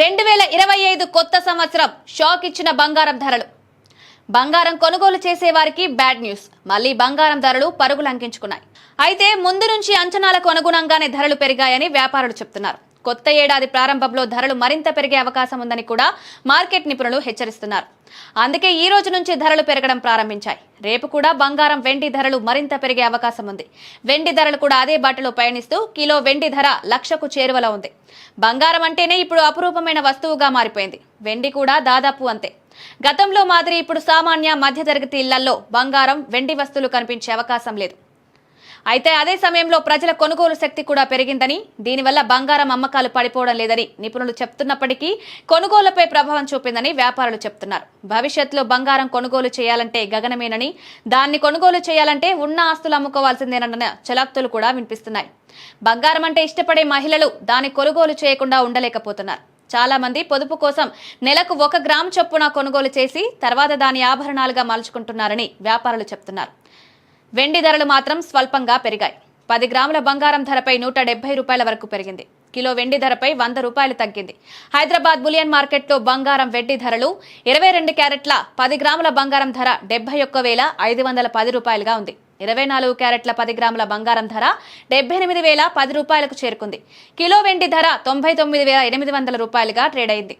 రెండు వేల ఇరవై ఐదు కొత్త సంవత్సరం షాక్ ఇచ్చిన బంగారం ధరలు. బంగారం కొనుగోలు చేసే వారికి బ్యాడ్ న్యూస్. మళ్ళీ బంగారం ధరలు పరుగులు అంకించుకున్నాయి అయితే ముందు నుంచి అంచనాలకు అనుగుణంగానే ధరలు పెరిగాయని వ్యాపారులు చెప్తున్నారు. కొత్త ఏడాది ప్రారంభంలో ధరలు మరింత పెరిగే అవకాశం ఉందని కూడా మార్కెట్ నిపుణులు హెచ్చరిస్తున్నారు. అందుకే ఈ రోజు నుంచి ధరలు పెరగడం ప్రారంభించాయి. రేపు కూడా బంగారం వెండి ధరలు మరింత పెరిగే అవకాశం ఉంది. వెండి ధరలు కూడా అదే బాటలో పయనిస్తూ కిలో వెండి ధర లక్షకు చేరువలో ఉంది. బంగారం అంటేనే ఇప్పుడు అపురూపమైన వస్తువుగా మారిపోయింది. వెండి కూడా దాదాపు అంతే. గతంలో మాదిరి ఇప్పుడు సామాన్య మధ్యతరగతి ఇళ్ళలో బంగారం వెండి వస్తువులు కనిపించే అవకాశం లేదు. అయితే అదే సమయంలో ప్రజల కొనుగోలు శక్తి కూడా పెరిగిందని దీనివల్ల బంగారం అమ్మకాలు పడిపోవడం లేదని నిపుణులు చెప్తున్నప్పటికీ కొనుగోలుపై ప్రభావం చూపిందని వ్యాపారులు చెప్తున్నారు. భవిష్యత్తులో బంగారం కొనుగోలు చేయాలంటే గగనమేనని దాన్ని కొనుగోలు చేయాలంటే ఉన్న ఆస్తులు అమ్ముకోవాల్సిందేనన్న చలాక్తులు కూడా వినిపిస్తున్నాయి. బంగారం అంటే ఇష్టపడే మహిళలు దాన్ని కొనుగోలు చేయకుండా ఉండలేకపోతున్నారు. చాలా మంది పొదుపు కోసం నెలకు ఒక గ్రామ్ చొప్పున కొనుగోలు చేసి తర్వాత దాని ఆభరణాలుగా మలుచుకుంటున్నారని వ్యాపారులు చెప్తున్నారు. వెండి ధరలు మాత్రం స్వల్పంగా పెరిగాయి. పది గ్రాముల బంగారం ధరపై నూట డెబ్బై రూపాయల వరకు పెరిగింది. కిలో వెండి ధరపై వంద రూపాయలు తగ్గింది. హైదరాబాద్ బులియన్ మార్కెట్లో బంగారం వెండి ధరలు ఇరవై రెండు క్యారెట్ల పది గ్రాముల బంగారం ధర డెబ్బై ఒక్క వేల ఐదు వందల పది రూపాయలుగా ఉంది. ఇరవై నాలుగు క్యారెట్ల పది గ్రాముల బంగారం ధర డెబ్బై ఎనిమిది వేల పది రూపాయలకు చేరుకుంది. కిలో వెండి ధర తొంభై తొమ్మిది వేల ఎనిమిది వందల రూపాయలుగా ట్రేడ్ అయింది.